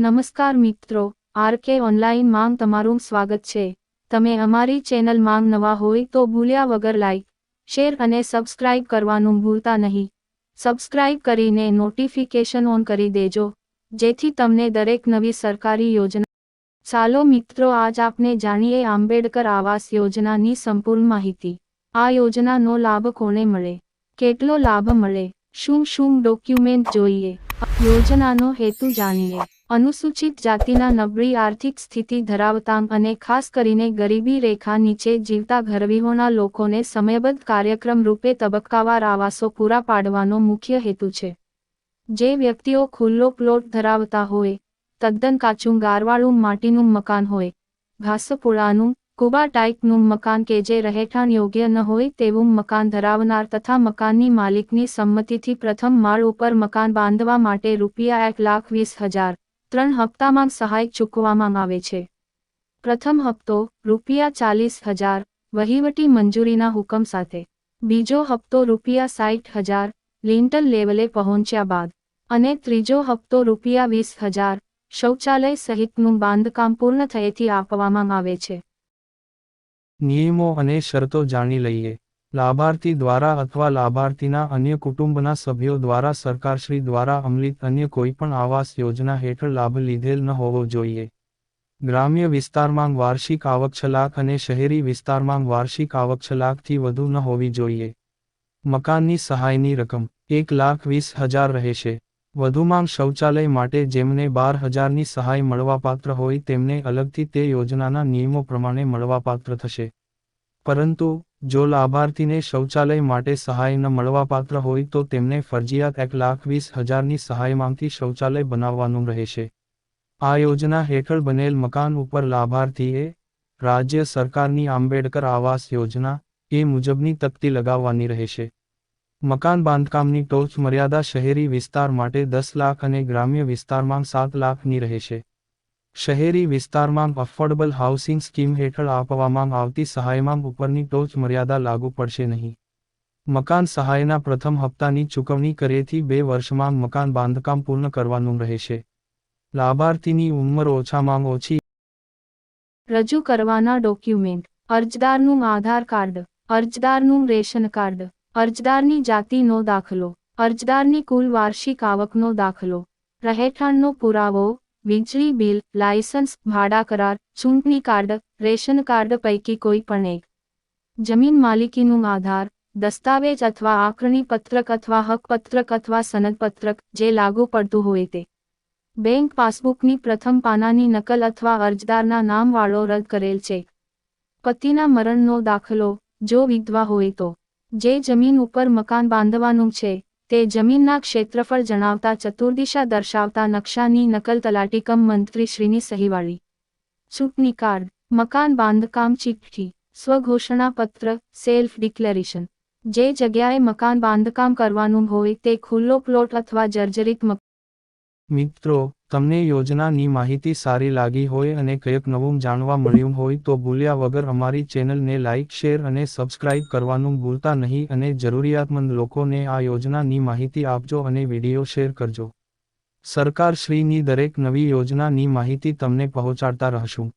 નમસ્કાર મિત્રો, RK online માંગ તમારું સ્વાગત છે. તમે અમારી ચેનલ માંગ નવા હોય તો ભૂલ્યા વગર લાઈક, શેર અને સબસ્ક્રાઇબ કરવાનું ભૂલતા નહીં. સબસ્ક્રાઇબ કરીને નોટિફિકેશન ઓન કરી દેજો, જેથી તમને દરેક નવી સરકારી યોજના. ચાલો મિત્રો, આજ આપને જાણીએ આંબેડકર આવાસ યોજનાની સંપૂર્ણ માહિતી. આ યોજનાનો લાભ કોને મળે? કેટલો લાભ મળે? શું શું ડોક્યુમેન્ટ જોઈએ? યોજનાનો હેતુ જાણીએ. અનુસૂચિત જાતિના નબળી આર્થિક સ્થિતિ ધરાવતા અને ખાસ કરીને ગરીબી રેખા નીચે જીવતા ઘરવીહોના લોકોને સમયબદ્ધ કાર્યક્રમ રૂપે તબક્કાવાર આવાસો પૂરા પાડવાનો મુખ્ય હેતુ છે. જે વ્યક્તિઓ ખુલ્લો પ્લોટ ધરાવતા હોય, તદ્દન કાચું ગારવાળું માટીનું મકાન હોય, ઘાસપુળાનું, કુબા ટાઇપનું મકાન કે જે રહેઠાણ યોગ્ય ન હોય તેવું મકાન ધરાવનાર તથા મકાનની માલિકની સંમતિથી પ્રથમ માળ ઉપર મકાન બાંધવા માટે રૂપિયા એક લાખ વીસ હજાર ત્રણ હપ્તામાં સહાય ચૂકવવામાં આવે છે. પ્રથમ હપ્તો રૂપિયા ચાલીસ હજાર, વહીવટી મંજૂરીના હુકમ સાથે. બીજો હપ્તો રૂપિયા સાઠ હજાર લિન્ટલ લેવલે પહોંચ્યા બાદ. અને ત્રીજો હપ્તો રૂપિયા વીસ હજાર, શૌચાલય સહિતનું બાંધકામ પૂર્ણ થયેથી આપવામાં આવે છે. નિયમો અને શરતો જાણી લઈએ. લાભાર્થી દ્વારા અથવા લાભાર્થીના અન્ય કુટુંબના સભ્યો દ્વારા સરકારશ્રી દ્વારા અમલિત અન્ય કોઈપણ આવાસ યોજના હેઠળ લાભ લીધેલ ન હોવો જોઈએ. ગ્રામ્ય વિસ્તારમાં વાર્ષિક આવક છ અને શહેરી વિસ્તારમાં વાર્ષિક આવક છ વધુ ન હોવી જોઈએ. મકાનની સહાયની રકમ એક લાખ વીસ હજાર રહેશે. વધુમાં શૌચાલય માટે જેમને બાર હજારની સહાય મળવાપાત્ર હોય તેમને અલગથી તે યોજનાના નિયમો પ્રમાણે મળવાપાત્ર થશે. પરંતુ જો લાભાર્થીને શૌચાલય માટે સહાય ન મળવાપાત્ર હોય તો તેમને ફરજિયાત એક લાખ વીસ હજારની સહાયમાંથી શૌચાલય બનાવવાનું રહેશે. આ યોજના હેઠળ બનેલ મકાન ઉપર લાભાર્થીએ રાજ્ય સરકારની આંબેડકર આવાસ યોજના એ મુજબની તકતી લગાવવાની રહેશે. મકાન બાંધકામની ટોચ મર્યાદા શહેરી વિસ્તાર માટે દસ લાખ અને ગ્રામ્ય વિસ્તારમાં સાત લાખની રહેશે. શહેરી વિસ્તારમાં અફોર્ડેબલ હાઉસિંગ સ્કીમ હેઠળ આપવામાં આવતી સહાયમાં ઉપરની ટોચ મર્યાદા લાગુ પડશે નહીં. મકાન સહાયના પ્રથમ હપ્તાની ચૂકવણી કરેથી બે વર્ષમાં મકાન બાંધકામ પૂર્ણ કરવાનું રહેશે. લાભાર્થીની ઉંમર ઓછામાં ઓછી રજૂ કરવાના ડોક્યુમેન્ટ. અરજદારનું આધાર કાર્ડ. અરજદારનું રેશન કાર્ડ. અરજદારની જાતિનો દાખલો. અરજદારની કુલ વાર્ષિક આવકનો દાખલો. રહેઠાણનો પુરાવો. વીજળી બિલ, લાયસન્સ, ભાડા કરાર, ચૂંટણી કાર્ડ, રેશન કાર્ડ પૈકી કોઈ પણ એક. જમીન માલિકીનું આધાર, દસ્તાવેજ અથવા આકરણી પત્રક અથવા હકપત્રક અથવા સનદપત્રક જે લાગુ પડતું હોય તે. બેંક પાસબુકની પ્રથમ પાનાની નકલ અથવા અરજદારના નામવાળો રદ કરેલ છે. પતિના મરણનો દાખલો, જો વિધવા હોય તો. જે જમીન ઉપર મકાન બાંધવાનું છે તે જમીનના ક્ષેત્રફળ જણાવતા ચતુર્દિશા દર્શાવતા નકશાની નકલ તલાટીકમ મંત્રીશ્રીની સહીવાળી. ચૂંટણી કાર્ડ, મકાન બાંધકામ ચીઠ્ઠી, સ્વઘોષણા પત્ર, સેલ્ફ ડિક્લેરેશન. જે જગ્યાએ મકાન બાંધકામ કરવાનું હોય તે ખુલ્લો પ્લોટ અથવા જર્જરિત મિત્રો તમને યોજનાની માહિતી સારી લાગી હોય અને કંઈક નવું જાણવા મળ્યું હોય તો ભૂલ્યા વગર અમારી ચેનલને લાઇક શેર અને સબસ્ક્રાઇબ કરવાનું ભૂલતા નહીં અને જરૂરિયાતમંદ લોકોને આ યોજનાની માહિતી આપજો અને વીડિયો શેર કરજો. સરકારશ્રીની દરેક નવી યોજનાની માહિતી તમને પહોંચાડતા રહશું.